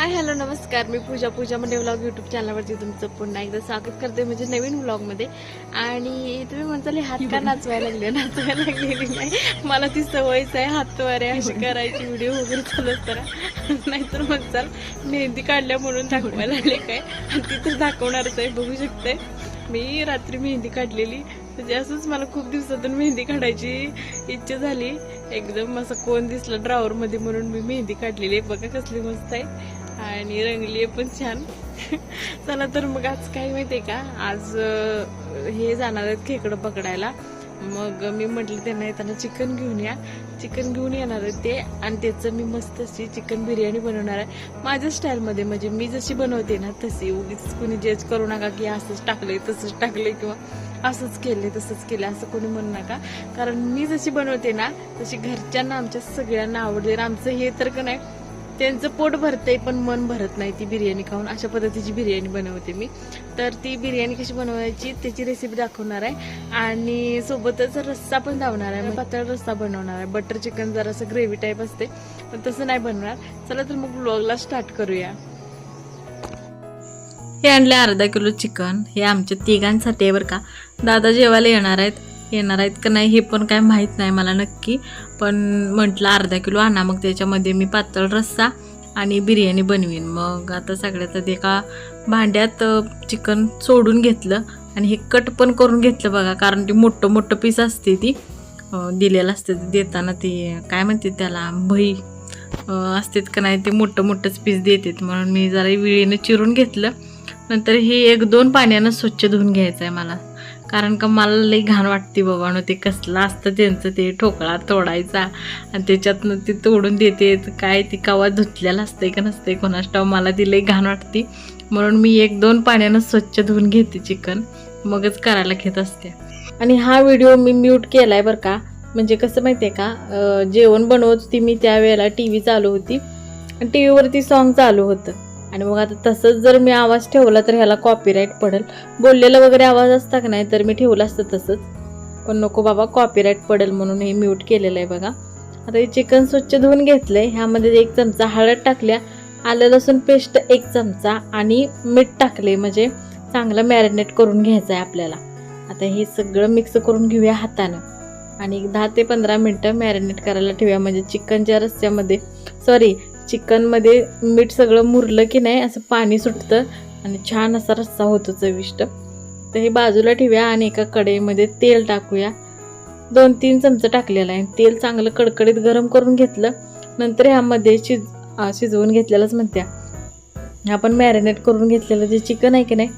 हाय hello नमस्कार. मी Pooja Pooja Monday vlog YouTube चॅनलवरती तुमचं पुन्हा एकदा स्वागत करते म्हणजे नवीन व्लॉगमध्ये आणि तुम्ही म्हणताल हात का नाचवायला लागले? नाचवायला लागलेली नाही. मला ती सवयच आहे हातवारे अशी करायची व्हिडिओ वगैरे चालू असताना नाहीतर म्हणताल मेहंदी काढल्या म्हणून दाखवायला लागले काय? आणि तिथं दाखवणारच आहे बघू शकते मी रात्री मेहंदी काढलेली. म्हणजे असंच मला खूप दिवसातून मेहंदी काढायची इच्छा झाली. एकदम असं कोण दिसलं ड्रावर मध्ये म्हणून मी मेहंदी काढलेली आहे. बघा कसली मस्त आहे. आणि रंगली आहे पण छान. चला तर मग आज काय माहितीये का? आज हे जाणार आहेत खेकडं पकडायला. मग मी म्हटलं त्यांना येताना चिकन घेऊन या. चिकन घेऊन येणार आहे ते आणि त्याचं मी मस्त अशी चिकन बिर्याणी बनवणार आहे. माझ्या स्टाईलमध्ये म्हणजे मी जशी बनवते ना तशी. उगीच कुणी जज करू नका की असंच टाकलंय तसंच टाकलंय किंवा असंच केलंय तसंच केलं असं कोणी म्हणू नका. कारण मी जशी बनवते ना तशी घरच्यांना आमच्या सगळ्यांना आवडते. आमचं हे तर का नाही त्यांचं पोट भरतंय पण मन भरत नाही ती बिर्याणी खाऊन. अशा पद्धतीची बिर्याणी बनवते मी. तर ती बिर्याणी कशी बनवायची त्याची रेसिपी दाखवणार आहे. आणि सोबतच रस्सा पण धावणार आहे. पातळ रस्सा बनवणार आहे. बटर चिकन जरासं ग्रेव्ही टाईप असते पण तसं नाही बनवणार चला तर मग ब्लॉगला स्टार्ट करूया. हे आणले अर्धा किलो चिकन हे आमच्या तिघांसाठी आहे बरं का. दादा जेवायला येणार आहेत. येणार आहेत का नाही हे पण काय माहीत नाही मला नक्की. पण म्हटलं अर्धा किलो आणा मग त्याच्यामध्ये मी पातळ रस्सा आणि बिर्याणी बनवीन. मग आता सगळ्यात आधी एका भांड्यात चिकन सोडून घेतलं आणि हे कट पण करून घेतलं बघा कारण ती मोठं मोठं पीस असते ती. दिलेलं असते ते देताना ती काय म्हणते त्याला भई असतेत का नाही ते मोठं मोठंच पीस देतात. म्हणून मी जरा विळीनं चिरून घेतलं. नंतर हे एक दोन पाण्यानं स्वच्छ धुवून घ्यायचं आहे मला. कारण का मला लई घाण वाटते बाबानं ते कसलं असतं त्यांचं ते ठोकळा तोडायचा. आणि त्याच्यातनं ते तोडून देते. काय ती कवा धुतलेलं असतंय का नसतंय कोणास ठाव मला ती लई घाण वाटते. म्हणून मी एक दोन पाण्यानं स्वच्छ धुवून घेते चिकन. मगच करायला घेत असते. आणि हा व्हिडिओ मी म्यूट केला आहे बरं का. म्हणजे कसं माहिती आहे का जेवण बनवत होती मी त्यावेळेला टी व्ही चालू होती. आणि टी व्हीवरती सॉन्ग चालू होतं. आणि मग आता तसंच जर मी आवाज ठेवला तर ह्याला कॉपीराईट पडेल. बोललेला वगैरे आवाज असता का नाही तर मी ठेवलं असतं तसंच. पण नको बाबा कॉपीराईट पडेल म्हणून हे म्यूट केलेलं आहे बघा. आता हे चिकन स्वच्छ धुवून घेतलंय. ह्यामध्ये एक चमचा हळद टाकल्या. आलं लसूण पेस्ट एक चमचा आणि मीठ टाकले म्हणजे चांगलं मॅरिनेट करून घ्यायचं आहे आपल्याला. आता हे सगळं मिक्स करून घेऊया हातानं. आणि दहा ते पंधरा मिनटं मॅरिनेट करायला ठेवूया. म्हणजे चिकनच्या रस्स्यामध्ये. सॉरी चिकनमध्ये मीठ सगळं मुरलं की नाही असं पाणी सुटतं आणि छान असा रस्सा होतो चविष्ट. तर हे बाजूला ठेवूया आणि एका कढईमध्ये तेल टाकूया. दोन तीन चमचं टाकलेलं आहे. तेल चांगलं कडकडीत गरम करून घेतलं. नंतर ह्यामध्ये शिज शिजवून घेतलेलंच म्हणत्या. आपण मॅरिनेट करून घेतलेलं जे चिकन आहे की नाही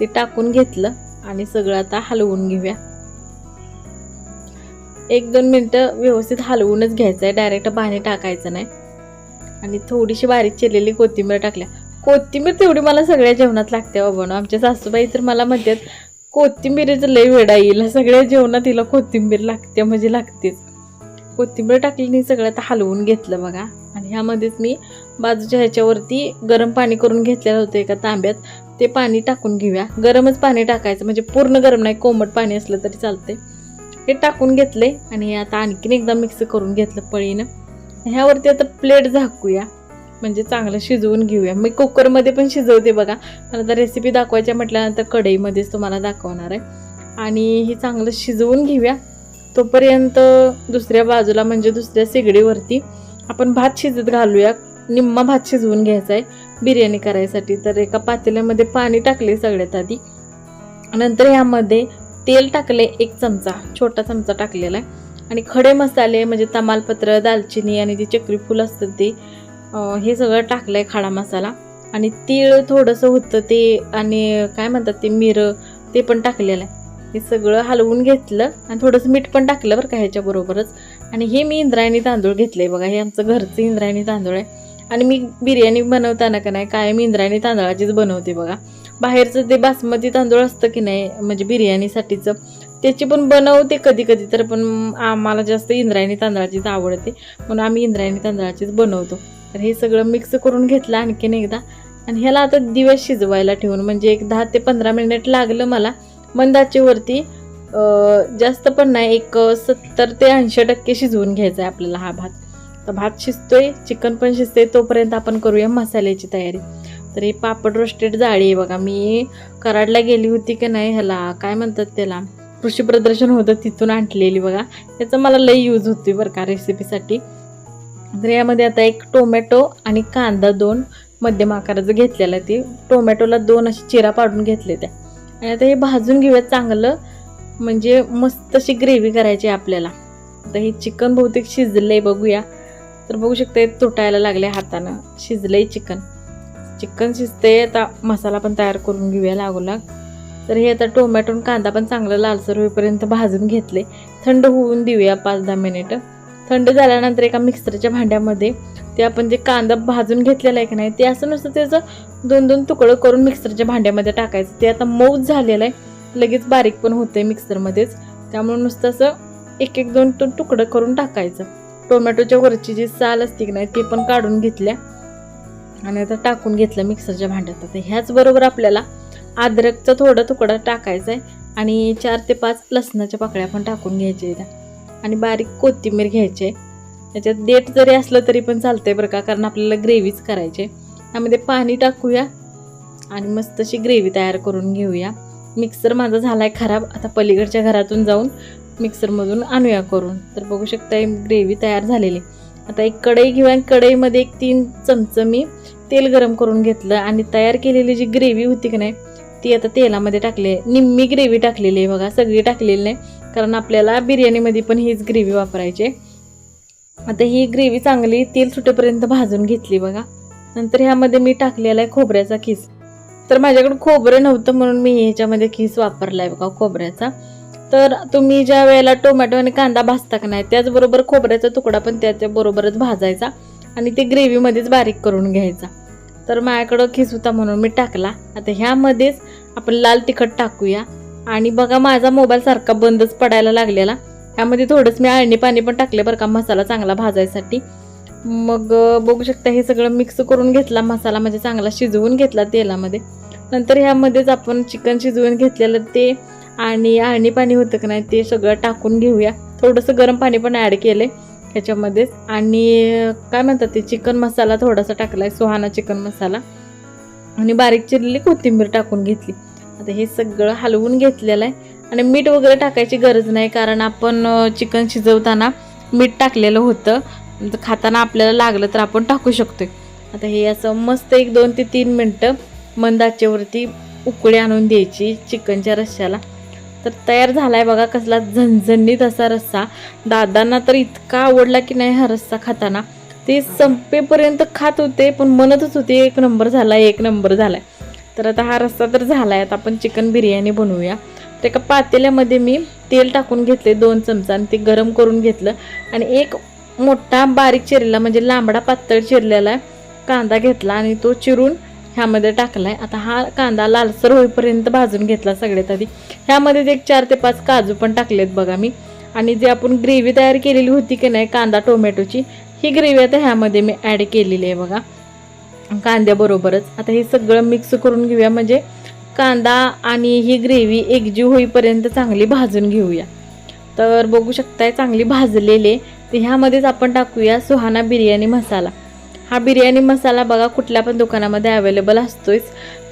ते टाकून घेतलं आणि सगळं आता हलवून घेऊया. एक दोन मिनटं व्यवस्थित हलवूनच घ्यायचं आहे. डायरेक्ट पाणी टाकायचं नाही. आणि थोडीशी बारीक चिरलेली कोथिंबीर टाकल्या. कोथिंबीर तेवढी मला सगळ्या जेवणात लागते बाबा. आमच्या सासूबाई तर मला म्हणतात कोथिंबीरीचं लय वेडा येईल. सगळ्या जेवणात तिला कोथिंबीर लागते म्हणजे लागतेच. कोथिंबीर टाकली नाही सगळं आता हलवून घेतलं बघा. आणि ह्यामध्येच मी बाजूच्या ह्याच्यावरती गरम पाणी करून घेतलेलं होतं एका तांब्यात. ते पाणी टाकून घेऊया. गरमच पाणी टाकायचं म्हणजे पूर्ण गरम नाही कोमट पाणी असलं तरी चालतंय. हे टाकून घेतले आणि आता आणखीन एकदा मिक्स करून घेतलं पळीनं. ह्यावरती आता प्लेट झाकूया. म्हणजे चांगलं शिजवून घेऊया. मी कुकरमध्ये पण शिजवते बघा. मला आता रेसिपी दाखवायच्या म्हटल्यानंतर कढईमध्येच तुम्हाला दाखवणार आहे. आणि हे चांगलं शिजवून घेऊया. तोपर्यंत दुसऱ्या बाजूला म्हणजे दुसऱ्या शेगडीवरती आपण भात शिजत घालूया. निम्मा भात शिजवून घ्यायचा आहे. बिर्याणी करायसाठी. तर एका पातेल्यामध्ये पाणी टाकले सगळ्यात आधी. नंतर ह्यामध्ये तेल टाकले एक चमचा. छोटा चमचा टाकलेला आहे. आणि खडे मसाले म्हणजे तमालपत्र दालचिनी आणि जी चक्री फूल असतं ते हे सगळं टाकलं आहे खाडा मसाला. आणि तीळ थोडंसं होतं ते आणि काय म्हणतात ते मिरं ते पण टाकलेलं आहे. हे सगळं हलवून घेतलं आणि थोडंसं मीठ पण टाकलं बरं का ह्याच्याबरोबरच. आणि हे मी इंद्रायणी तांदूळ घेतले बघा हे आमचं घरचं इंद्रायणी तांदूळ आहे. आणि मी बिर्याणी बनवताना का नाही काय मी इंद्रायणी तांदळाचीच बनवते बघा. बाहेरचं ते बासमती तांदूळ असतं की नाही म्हणजे बिर्याणीसाठीचं त्याची पण बनवते कधी कधी तर पण आम्हाला जास्त इंद्रायणी तांदळाचीच आवडते. म्हणून आम्ही इंद्रायणी तांदळाचीच बनवतो. तर हे सगळं मिक्स करून घेतलं आणखीन एकदा. आणि ह्याला आता दिवस शिजवायला ठेवून म्हणजे एक दहा ते पंधरा मिनिट लागलं मला. मंदाचीवरती जास्त पण नाही एक सत्तर ते ऐंशी टक्के शिजवून घ्यायचा आहे आपल्याला हा भात. तर भात शिजतोय चिकन पण शिजतोय तोपर्यंत आपण करूया मसाल्याची तयारी. तर ही पापड रोस्टेड जाळी आहे बघा. मी कराडला गेली होती की नाही ह्याला काय म्हणतात त्याला? कृषी प्रदर्शन होतं तिथून आणलेली बघा. याचा मला लई यूज होती बरं का रेसिपीसाठी तर यामध्ये आता एक टोमॅटो आणि कांदा दोन मध्यम आकाराचं घेतलेलं आहे ते. टोमॅटोला दोन अशी चिरा पाडून घेतले त्या. आणि आता हे भाजून घेऊयात चांगलं. म्हणजे मस्त अशी ग्रेव्ही करायची आहे आपल्याला. आता हे चिकन बहुतेक शिजलंय बघूया. तर बघू शकते तुटायला लागले हातानं. शिजलंय चिकन चिकन शिजते आता मसाला पण तयार करून घेऊया लागोलाग. तर हे आता टोमॅटो आणि कांदा पण चांगला लालसर होईपर्यंत भाजून घेतले. थंड होऊन देऊया पाच दहा मिनिटं. थंड झाल्यानंतर एका मिक्सरच्या भांड्यामध्ये ते आपण जे कांदा भाजून घेतलेला आहे की नाही ते असं नुसतं त्याचं दोन दोन तुकडं करून मिक्सरच्या भांड्यामध्ये टाकायचं. ते आता मऊच झालेलं आहे. लगेच बारीक पण होते मिक्सरमध्येच. त्यामुळे नुसतं असं एक एक दोन दोन तुकडं करून टाकायचं. टोमॅटोच्या वरची जी साल असते की नाही ती पण काढून घेतल्या. आणि आता टाकून घेतलं मिक्सरच्या भांड्यात. आता ह्याचबरोबर आपल्याला अद्रकचा थोडा तुकडा टाकायचा आहे आणि चार ते पाच लसणाच्या पाकळ्या पण टाकून घ्यायच्या त्या आणि बारीक कोथिंबीर घ्यायची. आहे त्याच्यात देठ जरी असलं तरी पण चालतंय बरं का कारण आपल्याला ग्रेव्हीच करायची आहे त्यामध्ये पाणी टाकूया आणि मस्त अशी ग्रेव्ही तयार करून घेऊया. मिक्सर माझा झाला आहे खराब आता पलीकडच्या घरातून जाऊन मिक्सरमधून आणूया करून. तर बघू शकता ग्रेव्ही तयार झालेली. आता एक कढई घेऊया आणि कढईमध्ये एक तीन चमचं मी तेल गरम करून घेतलं आणि तयार केलेली जी ग्रेव्ही होती की नाही ती आता तेलामध्ये टाकली आहे. निम्मी ग्रेव्ही टाकलेली आहे बघा सगळी टाकलेली नाही. कारण आपल्याला बिर्याणीमध्ये पण हीच ग्रेव्ही वापरायची आता ही ग्रेव्ही चांगली तेल सुटेपर्यंत भाजून घेतली बघा. नंतर ह्यामध्ये मी टाकलेला आहे खोबऱ्याचा खीस तर माझ्याकडे खोबरं नव्हतं म्हणून मी ह्याच्यामध्ये खीस वापरला आहे बघा खोबऱ्याचा. तर तुम्ही ज्या वेळेला टोमॅटो आणि कांदा भाजता का नाही त्याचबरोबर खोबऱ्याचा तुकडा पण त्याच्याबरोबरच भाजायचा आणि ते ग्रेव्हीमध्येच बारीक करून घ्यायचा. तर माझ्याकडं खीस होता म्हणून मी टाकला. आता ह्यामध्येच आपण लाल तिखट टाकूया. आणि बघा माझा मोबाईल सारखा बंदच पडायला लागलेला. ह्यामध्ये थोडंच मी अळणी पाणी पण टाकले बरं का मसाला चांगला भाजायसाठी. मग बघू शकता हे सगळं मिक्स करून घेतला मसाला म्हणजे चांगला शिजवून घेतला तेलामध्ये. नंतर ह्यामध्येच आपण चिकन शिजवून घेतलेलं ते आणि अळणी पाणी होतं का नाही ते सगळं टाकून घेऊया. थोडंसं गरम पाणी पण ॲड केलं ह्याच्यामध्येच. आणि काय म्हणतात ते चिकन मसाला थोडासा टाकला आहे सुहाना चिकन मसाला. आणि बारीक चिरलेली कोथिंबीर टाकून घेतली. आता हे सगळं हलवून घेतलेलं आहे. आणि मीठ वगैरे टाकायची गरज नाही कारण आपण चिकन शिजवताना मीठ टाकलेलं होतं. खाताना आपल्याला लागलं तर आपण टाकू शकतो आता हे असं मस्त एक दोन ते तीन मिनटं मंद आचेवरती उकळी आणून द्यायची चिकनच्या रश्श्याला. तर तयार झाला आहे बघा कसला झणझणीत असा रस्सा. दादांना तर इतका आवडला की नाही हा रस्सा खाताना. ते संपेपर्यंत खात होते पण म्हणतच होते एक नंबर झाला एक नंबर झाला तर आता हा रस्सा तर झालाय आता आपण चिकन बिर्याणी बनवूया. तर एका पातेल्यामध्ये मी तेल टाकून घेतले दोन चमचा आणि ते गरम करून घेतलं. आणि एक मोठा बारीक चिरलेला म्हणजे लांबडा पातळ चिरलेला कांदा घेतला आणि तो चिरून ह्यामध्ये टाकला आहे आता हा कांदा लालसर होईपर्यंत भाजून घेतला सगळ्यात आधी. ह्यामध्ये एक चार ते पाच काजू पण टाकलेत बघा मी. आणि जे आपण ग्रेव्ही तयार केलेली होती की नाही कांदा टोमॅटोची ही ग्रेव्ही आता ह्यामध्ये मी ॲड केलेली आहे बघा. कांद्याबरोबरच. आता हे सगळं मिक्स करून घेऊया. म्हणजे कांदा आणि ही ग्रेव्ही एकजीव होईपर्यंत चांगली भाजून घेऊया. तर बघू शकताय चांगली भाजलेले तर ह्यामध्येच आपण टाकूया सुहाना बिर्याणी मसाला. हा बिर्याणी मसाला बघा कुठल्या पण दुकानामध्ये अवेलेबल असतोच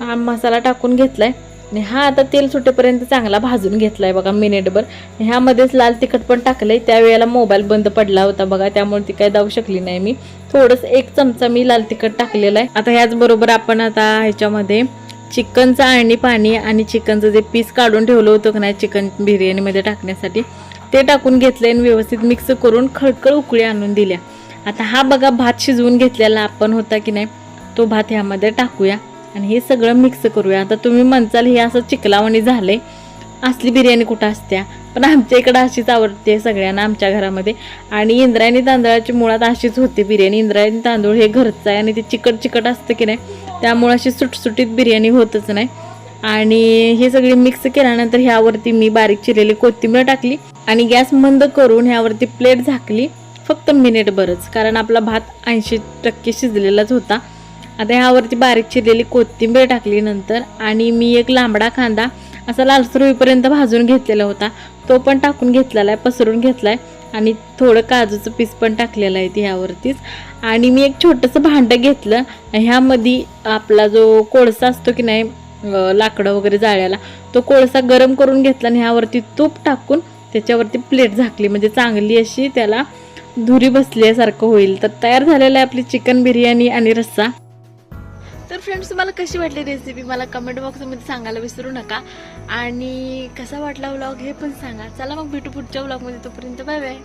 हा मसाला टाकून घेतला आणि हा आता तेल सुटेपर्यंत चांगला भाजून घेतला आहे बघा मिनिटभर ह्यामध्येच लाल तिखट पण टाकलं आहे त्यावेळेला मोबाईल बंद पडला होता बघा. त्यामुळे ती काय जाऊ शकली नाही मी. थोडंसं एक चमचा मी लाल तिखट टाकलेलं आहे. आता ह्याचबरोबर आपण आता ह्याच्यामध्ये चिकनचं आणि पाणी आणि चिकनचं जे पीस काढून ठेवलं होतं का नाही चिकन बिर्याणीमध्ये टाकण्यासाठी ते टाकून घेतलं आणि व्यवस्थित मिक्स करून खळखळ उकळी आणून दिल्या. आता हा बघा भात शिजवून घेतलेला आपण होता की नाही तो भात ह्यामध्ये टाकूया आणि हे सगळं मिक्स करूया. आता तुम्ही म्हणचाल हे असं चिकलावणी झाले असली बिर्याणी कुठं असत्या? पण आमच्या इकडं अशीच आवडते सगळ्यांना आमच्या घरामध्ये. आणि इंद्रायणी तांदळाची मुळात अशीच होती बिर्याणी. इंद्रायणी तांदूळ हे घरचं आहे आणि ते चिकट चिकट असतं की नाही त्यामुळं अशी सुटसुटीत बिर्याणी होतच नाही. आणि हे सगळे मिक्स केल्यानंतर ह्यावरती मी बारीक चिरलेली कोथिंबीर टाकली आणि गॅस मंद करून ह्यावरती प्लेट झाकली. फक्त मिनिटभरच कारण आपला भात ऐंशी टक्के शिजलेलाच होता. आता ह्यावरती बारीक चिरलेली कोथिंबीर टाकली नंतर आणि मी एक लांबडा कांदा असा लालसर होईपर्यंत भाजून घेतलेला होता. तो पण टाकून घेतलेला आहे पसरून घेतला आहे आणि थोडं काजूचं पीस पण टाकलेलं आहे ह्यावरतीच. आणि मी एक छोटंसं भांडं घेतलं. ह्यामध्ये आपला जो कोळसा असतो की नाही लाकडं वगैरे जाळ्याला तो कोळसा गरम करून घेतला आणि ह्यावरती तूप टाकून त्याच्यावरती प्लेट झाकली. म्हणजे चांगली अशी त्याला धुरी बसल्यासारखं होईल. तर तयार झालेलं आहे आपली चिकन बिर्याणी आणि रस्सा. तर फ्रेंड्स तुम्हाला कशी वाटली रेसिपी मला कमेंट बॉक्समध्ये सांगायला विसरू नका. आणि कसा वाटला व्लॉग हे पण सांगा. चला मग भेटू पुढच्या व्लॉगमध्ये तोपर्यंत बाय बाय